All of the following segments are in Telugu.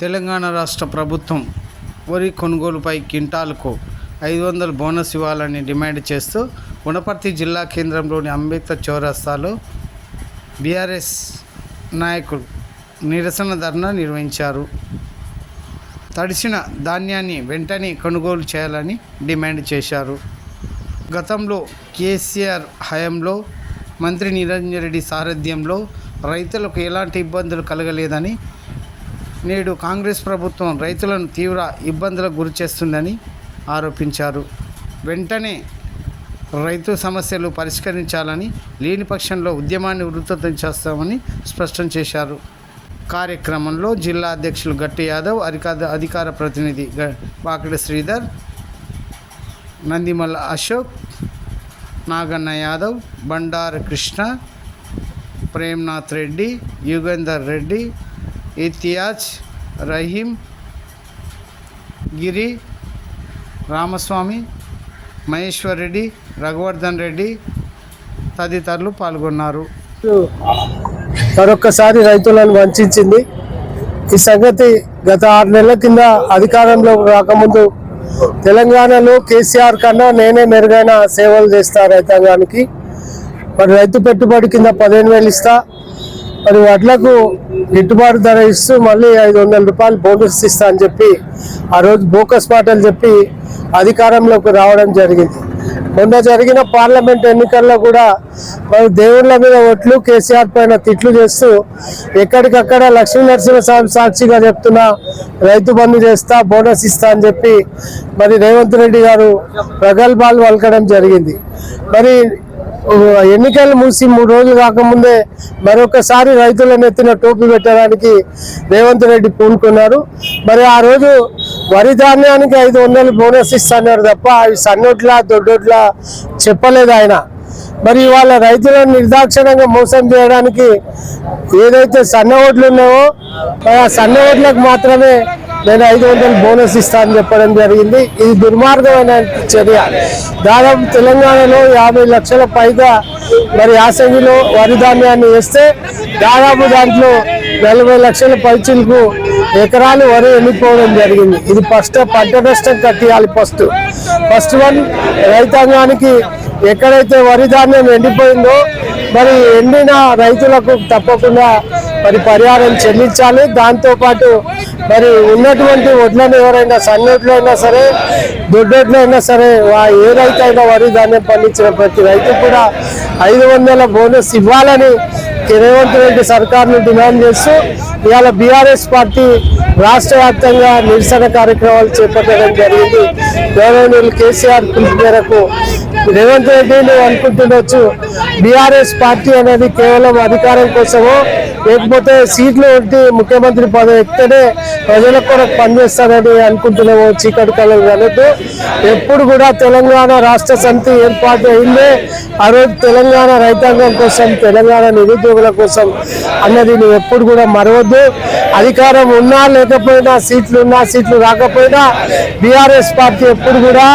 తెలంగాణ రాష్ట్ర ప్రభుత్వం వరి కొనుగోలుపై క్వింటాల్కు ఐదు వందల బోనస్ ఇవ్వాలని డిమాండ్ చేస్తూ వనపర్తి జిల్లా కేంద్రంలోని అంబేద్కర్ చౌరస్తాలో బీఆర్ఎస్ నాయకులు నిరసన ధర్నా నిర్వహించారు. తడిసిన ధాన్యాన్ని వెంటనే కొనుగోలు చేయాలని డిమాండ్ చేశారు. గతంలో కేసీఆర్ హయాంలో మంత్రి నిరంజన్ రెడ్డి సారథ్యంలో రైతులకు ఎలాంటి ఇబ్బందులు కలగలేదని నేడు కాంగ్రెస్ ప్రభుత్వం రైతులను తీవ్ర ఇబ్బందులకు గురి చేస్తుందని ఆరోపించారు. వెంటనే రైతు సమస్యలు పరిష్కరించాలని లేని పక్షంలో ఉద్యమాన్ని ఉధృతం చేస్తామని స్పష్టం చేశారు. కార్యక్రమంలో జిల్లా అధ్యక్షులు గట్టి యాదవ్ అధికార అధికార ప్రతినిధి గ- వాకిడి శ్రీధర్ నందిమల్ల అశోక్ నాగన్న యాదవ్ బండారు కృష్ణ ప్రేమ్నాథ్ రెడ్డి యుగేందర్ రెడ్డి ఇతియాజ్ రహీం గిరి రామస్వామి మహేశ్వర్ రెడ్డి రఘువర్ధన్ రెడ్డి తదితరులు పాల్గొన్నారు. మరొక్కసారి రైతులను వంచింది ఈ సంగతి గత ఆరు నెలల కింద అధికారంలో రాకముందు తెలంగాణలో కేసీఆర్ కన్నా నేనే మెరుగైన సేవలు చేస్తా రైతాంగానికి. మరి రైతు పెట్టుబడి కింద పదిహేను వేలు ఇస్తా మరి వడ్లకు గిట్టుబాటు ధర ఇస్తూ మళ్ళీ ఐదు వందల రూపాయలు బోనస్ ఇస్తా అని చెప్పి ఆ రోజు బోకస్ మాటలు చెప్పి అధికారంలోకి రావడం జరిగింది. మొన్న జరిగిన పార్లమెంట్ ఎన్నికల్లో కూడా మరి దేవుళ్ళ మీద ఒట్లు కేసీఆర్ పైన తిట్లు చేస్తూ ఎక్కడికక్కడ లక్ష్మీ నరసింహస్వామి సాక్షిగా చెప్తున్నా రైతు బంధు చేస్తా బోనస్ ఇస్తా అని చెప్పి మరి రేవంత్ రెడ్డి గారు ప్రగల్భాలు వలకడం జరిగింది. మరి ఎన్నికలు మూసి మూడు రోజులు కాకముందే మరొకసారి రైతుల నెత్తిన టోపీ పెట్టడానికి రేవంత్ రెడ్డి పూనుకున్నారు. మరి ఆ రోజు వరి ధాన్యానికి ఐదు వందలు బోనస్ ఇస్తున్నారు తప్ప అవి సన్నోట్ల దొడ్డోట్ల చెప్పలేదు ఆయన. మరి ఇవాళ రైతులను నిర్దాక్షిణంగా మోసం చేయడానికి ఏదైతే సన్న ఓట్లు ఉన్నాయో ఆ సన్న ఓట్లకు మాత్రమే నేను ఐదు వందలు బోనస్ ఇస్తానని చెప్పడం జరిగింది. ఇది దుర్మార్గమైన చర్య. దాదాపు తెలంగాణలో యాభై లక్షల పైగా మరి యాసంగిలో వరి ధాన్యాన్ని వేస్తే దాదాపు దాంట్లో నలభై లక్షల పైచులకు ఎకరాలు వరి వెళ్ళిపోవడం జరిగింది. ఇది ఫస్ట్ పంట నష్టం కట్టియాలి ఫస్ట్. ఫస్ట్ వన్ రైతాంగానికి ఎక్కడైతే వరి ధాన్యం ఎండిపోయిందో మరి ఎండిన రైతులకు తప్పకుండా మరి పరిహారం చెల్లించాలి. దాంతోపాటు మరి ఉన్నటువంటి వడ్లను ఎవరైనా సన్నొడ్లు అయినా సరే దొడ్డొడ్లు అయినా సరే వా- ఏ రైతు అయినా వరి ధాన్యం పండించిన ప్రతి రైతు కూడా ఐదు వందల బోనస్ ఇవ్వాలని రేవంత్ రెడ్డి సర్కార్ను డిమాండ్ చేస్తూ ఇవాళ బీఆర్ఎస్ పార్టీ రాష్ట్ర వ్యాప్తంగా నిరసన కార్యక్రమాలు చేపట్టడం జరిగింది. గౌరవనీయులు కేసీఆర్ పిలుపు మేరకు రేవంత్ రెడ్డి నువ్వు అనుకుంటుండొచ్చు. బీఆర్ఎస్ పార్టీ అనేది కేవలం అధికారం కోసమో లేకపోతే సీట్లు ఉంటే ముఖ్యమంత్రి పదవి ఎక్కితేనే ప్రజల కొరకు పనిచేస్తారని అనుకుంటున్నాము చీకటి కళలు కలదు ఎప్పుడు కూడా తెలంగాణ రాష్ట్ర సమితి ఏర్పాటు అయిందే ఆ రోజు తెలంగాణ రైతాంగం కోసం తెలంగాణ నిరుద్యోగుల కోసం అన్నది నువ్వు ఎప్పుడు కూడా మరవద్దు. అధికారం ఉన్నా లేకపోయినా సీట్లు ఉన్నా సీట్లు రాకపోయినా బీఆర్ఎస్ పార్టీ ఎప్పుడు కూడా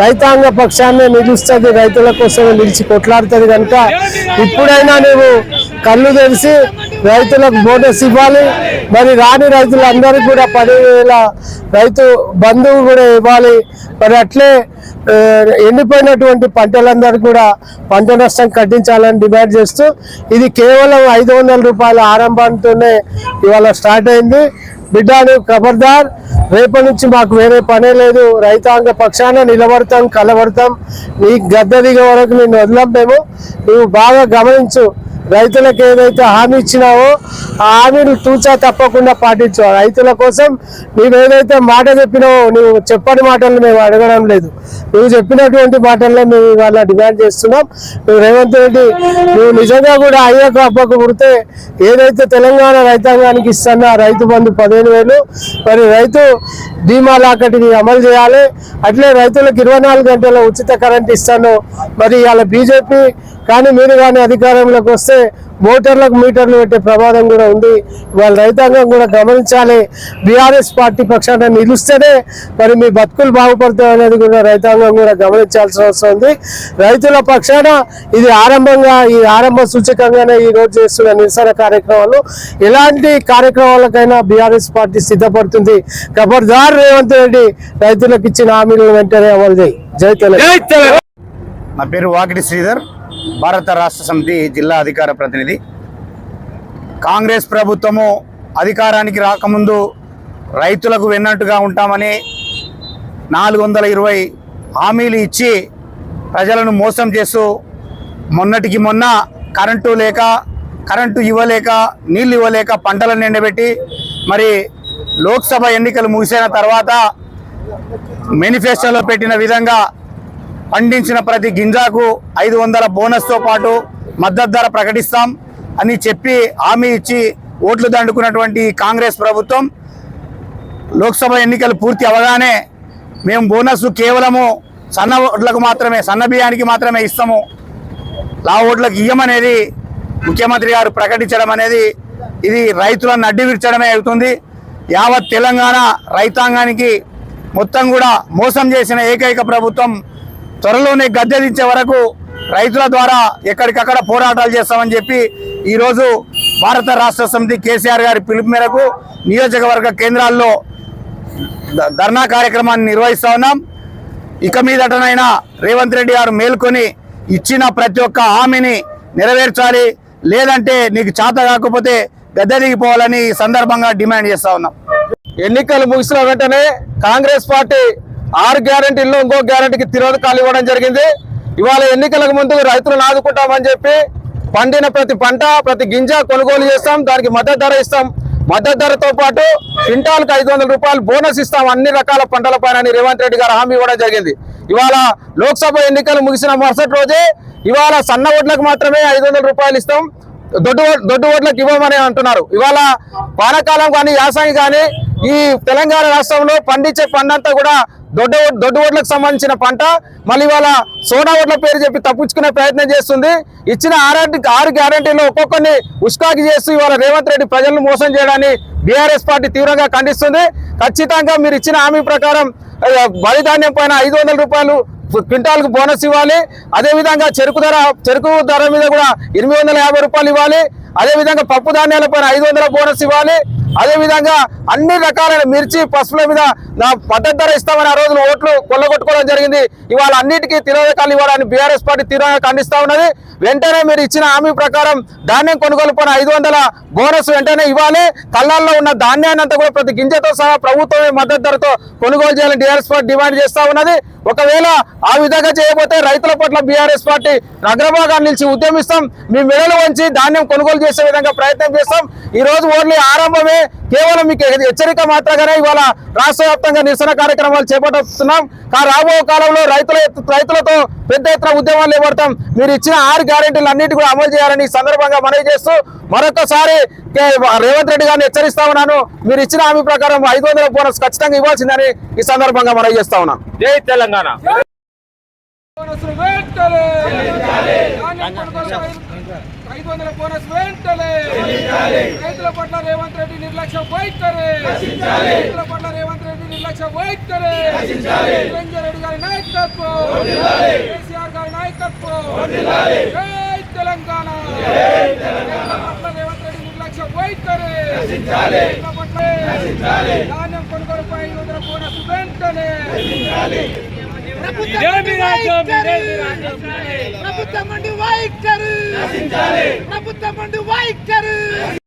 రైతాంగ పక్షాన్ని నిలుస్తుంది రైతుల కోసం నిలిచి కొట్లాడుతుంది కనుక ఇప్పుడైనా నువ్వు కళ్ళు తెరిచి రైతులకు బోనస్ ఇవ్వాలి. మరి రాని రైతులందరికీ కూడా పదివేల రైతు బంధువు కూడా ఇవ్వాలి. మరి అట్లే ఎండిపోయినటువంటి పంటలందరూ కూడా పంట నష్టం కట్టించాలని డిమాండ్ చేస్తూ ఇది కేవలం ఐదు వందల రూపాయల ఆరంభంతోనే ఇవాళ స్టార్ట్ అయింది. బిడ్డాను ఖబర్దార్ రేపటి నుంచి మాకు వేరే పనే లేదు. రైతాంగ పక్షాన నిలబడతాం కలబడతాం. నీ గద్ద దిగే వరకు నేను వదలం మేము. నువ్వు బాగా గమనించు. రైతులకు ఏదైతే హామీ ఇచ్చినావో ఆ హామీని తూచా తప్పకుండా పాటించు. రైతుల కోసం నువ్వు ఏదైతే మాట చెప్పినావో నువ్వు చెప్పని మాటలు మేము అడగడం లేదు. నువ్వు చెప్పినటువంటి మాటల్లో మేము ఇవాళ డిమాండ్ చేస్తున్నాం. నువ్వు రేవంత్ రెడ్డి నువ్వు నిజంగా కూడా అయ్యాక అప్పకు పుడితే ఏదైతే తెలంగాణ రైతాంగానికి ఇస్తున్న రైతు బంధు పదిహేను వేలు మరి రైతు బీమా లాకటిని అమలు చేయాలి. అట్లే రైతులకు ఇరవై నాలుగు గంటల ఉచిత కరెంట్ ఇస్తాను. మరి ఇవాళ బీజేపీ కానీ మీరు కానీ అధికారంలోకి వస్తే మోటార్లకు మీటర్లు పెట్టే ప్రమాదం కూడా ఉంది. వాళ్ళ రైతాంగం కూడా గమనించాలి. బీఆర్ఎస్ పార్టీ పక్షాన నిలుస్తేనే మరి మీ బతుకులు బాగుపడతాయి అనేది కూడా రైతాంగం కూడా గమనించాల్సిన అవసరం ఉంది. రైతుల పక్షాన ఇది ఆరంభంగా ఈ ఆరంభ సూచకంగానే ఈ రోజు చేస్తున్న నిరసన కార్యక్రమాలు. ఎలాంటి కార్యక్రమాలకైనా బీఆర్ఎస్ పార్టీ సిద్ధపడుతుంది. ఖబర్దార్ రేవంత్ రెడ్డి రైతులకు ఇచ్చిన హామీలను వెంటనే అమలు చేయి. జై తెలంగాణ. నా పేరు వాకిటి శ్రీధర్. భారత రాష్ట్ర సమితి జిల్లా అధికార ప్రతినిధి. కాంగ్రెస్ ప్రభుత్వము అధికారానికి రాకముందు రైతులకు వెన్నట్టుగా ఉంటామని నాలుగు వందల ఇరవై హామీలు ఇచ్చి ప్రజలను మోసం చేస్తూ మొన్నటికి మొన్న కరెంటు లేక కరెంటు ఇవ్వలేక నీళ్ళు ఇవ్వలేక పంటలను ఎండబెట్టి మరి లోక్సభ ఎన్నికలు ముగిసిన తర్వాత మేనిఫెస్టోలో పెట్టిన విధంగా పండించిన ప్రతి గింజాకు ఐదు వందల బోనస్తో పాటు మద్దతు ధర ప్రకటిస్తాం అని చెప్పి హామీ ఇచ్చి ఓట్లు దండుకున్నటువంటి కాంగ్రెస్ ప్రభుత్వం లోక్సభ ఎన్నికలు పూర్తి అవగానే మేము బోనస్ కేవలము సన్న ఓట్లకు మాత్రమే సన్న బియ్యానికి మాత్రమే ఇస్తాము. లా ఓట్లకు ఇయ్యమనేది ముఖ్యమంత్రి గారు ప్రకటించడం అనేది ఇది రైతులను అడ్డు విర్చడమే అవుతుంది. యావత్ తెలంగాణ రైతాంగానికి మొత్తం కూడా మోసం చేసిన ఏకైక ప్రభుత్వం త్వరలోనే గద్దె దించే వరకు రైతుల ద్వారా ఎక్కడికక్కడ పోరాటాలు చేస్తామని చెప్పి ఈరోజు భారత రాష్ట్ర సమితి కేసీఆర్ గారి పిలుపు మేరకు నియోజకవర్గ కేంద్రాల్లో ధర్నా కార్యక్రమాన్ని నిర్వహిస్తా ఉన్నాం. ఇక మీదటనైనా రేవంత్ రెడ్డి గారు మేల్కొని ఇచ్చిన ప్రతి ఒక్క హామీని నెరవేర్చాలి. లేదంటే నీకు చేత కాకపోతే గద్దె దిగిపోవాలని ఈ సందర్భంగా డిమాండ్ చేస్తా ఉన్నాం. ఎన్నికలు ముగిసిన వెంటనే కాంగ్రెస్ పార్టీ ఆరు గ్యారంటీల్లో ఇంకో గ్యారంటీకి తిరోధకాలు ఇవ్వడం జరిగింది. ఇవాళ ఎన్నికలకు ముందు రైతులను ఆదుకుంటామని చెప్పి పండిన ప్రతి పంట ప్రతి గింజ కొనుగోలు చేస్తాం. దానికి మద్దతు ధర ఇస్తాం. మద్దతు ధరతో పాటు క్వింటాల్కి ఐదు వందల రూపాయలు బోనస్ ఇస్తాం. అన్ని రకాల పంటల పైన రేవంత్ రెడ్డి గారు హామీ ఇవ్వడం జరిగింది. ఇవాళ లోక్సభ ఎన్నికలు ముగిసిన మరుసటి రోజే ఇవాళ సన్న ఓట్లకు మాత్రమే ఐదు వందల రూపాయలు ఇస్తాం. దొడ్డు దొడ్డు ఓట్లకు ఇవ్వమని అంటున్నారు. ఇవాళ వానాకాలం కానీ యాసంగి కానీ ఈ తెలంగాణ రాష్ట్రంలో పండించే పండంతా కూడా దొడ్డ దొడ్డు ఓట్లకు సంబంధించిన పంట మళ్ళీ ఇవాళ సోడా ఓట్ల పేరు చెప్పి తప్పించుకునే ప్రయత్నం చేస్తుంది. ఇచ్చిన ఆరు ఆరు గ్యారంటీలో ఒక్కొక్కరిని ఉస్కాకి చేస్తూ ఇవాళ రేవంత్ రెడ్డి ప్రజలను మోసం చేయడాన్ని బీఆర్ఎస్ పార్టీ తీవ్రంగా ఖండిస్తుంది. ఖచ్చితంగా మీరు ఇచ్చిన హామీ ప్రకారం బలిధాన్యం పైన ఐదు వందల రూపాయలు క్వింటాల్కు బోనస్ ఇవ్వాలి. అదేవిధంగా చెరుకు ధర చెరుకు ధర మీద కూడా ఎనిమిది వందల యాభై రూపాయలు ఇవ్వాలి. అదే విధంగా పప్పు ధాన్యాల పైన ఐదు వందల బోనస్ ఇవ్వాలి. అదే విధంగా అన్ని రకాలైన మిర్చి పసుపుల మీద నా మద్దతు ధర ఇస్తామని ఆ రోజున ఓట్లు కొల్లగొట్టుకోవడం జరిగింది. ఇవాళ అన్నిటికీ తిరోధకాలు ఇవ్వడానికి బీఆర్ఎస్ పార్టీ తీవ్రంగా ఖండిస్తా ఉన్నది. వెంటనే మీరు ఇచ్చిన హామీ ప్రకారం ధాన్యం కొనుగోలు పైన ఐదు వందల బోనస్ వెంటనే ఇవ్వాలి. కళ్ళల్లో ఉన్న ధాన్యాన్ని అంతా కూడా ప్రతి గింజతో సహా ప్రభుత్వమే మద్దతు ధరతో కొనుగోలు చేయాలని డిఆర్ఎస్ పార్టీ డిమాండ్ చేస్తా ఉన్నది. ఒకవేళ ఆ విధంగా చేయబోతే రైతుల పట్ల బీఆర్ఎస్ పార్టీ అగ్రభాగాన్ని నిలిచి ఉద్యమిస్తాం. మీ మెడలు వంచి ధాన్యం కొనుగోలు చేసే విధంగా ప్రయత్నం చేస్తాం. ఈ రోజు ఓన్లీ ఆరంభమే. కేవలం మీకు హెచ్చరిక మాత్రమే ఇవాళ రాష్ట్ర వ్యాప్తంగా నిరసన కార్యక్రమాలు చేపడుతున్నాం కా రాబో కాలంలో రైతుల రైతులతో పెద్ద ఎత్తున ఉద్యమాలు చేపడతాం. మీరు ఇచ్చిన ఆరు గ్యారెంటీలు అన్నిటి కూడా అమలు చేయాలని ఈ సందర్భంగా మనవి చేస్తూ మరొకసారి కే- రేవంత్ రెడ్డి గారిని హెచ్చరిస్తా ఉన్నాను. మీరు ఇచ్చిన హామీ ప్రకారం ఐదు వందల బోనస్ ఖచ్చితంగా ఇవ్వాల్సిందని ఈ సందర్భంగా మనవి చేస్తా ఉన్నాను జై తెలంగాణ. బోనస్ ఐదు వందల బోనస్ వెంటనే. రైతుల పట్ల రేవంత్ రెడ్డి నిర్లక్ష్యం వైఖరి రైతుల పట్ల రేవంత్ రెడ్డి నిర్లక్ష్యం వైఖరి నిరంజన్ రెడ్డి గారి నాయకత్వం. కేసీఆర్ గారి నాయకత్వం. జై తెలంగాణ. రైతుల పట్ల రేవంత్ రెడ్డి నిర్లక్ష్యం వైఖరి రైతుల పట్ల ధాన్యం కొనుగోలుపై ఐదు వందల బోనస్ వెంటనే. ప్రభుత్వం నుండి వైఖరి! ప్రభుత్వం వైఖరు!